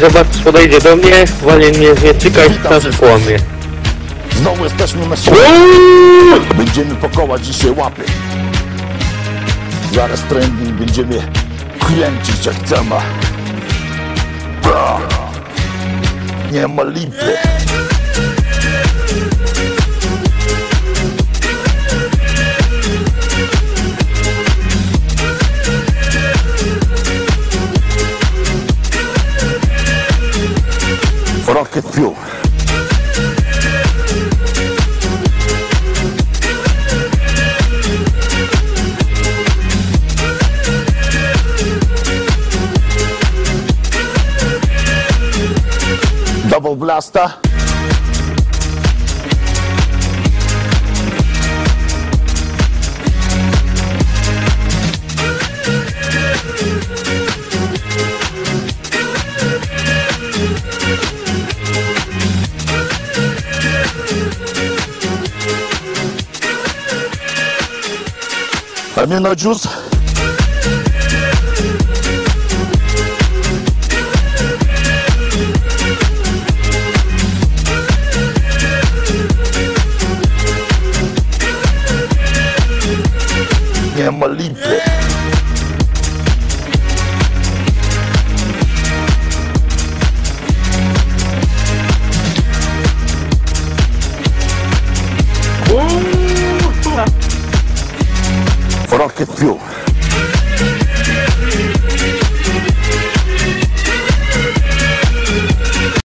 Zobacz, podejdzie do mnie, walnie mnie z mieczyka i tam skłamie. Znowu jesteśmy na siłę. Będziemy pakować dzisiaj łapy. Zaraz trending będziemy kręcić jak chcemy. Nie ma lipy. Rocket Fuel. Double blaster. Amino juice. Nie ma rock e più.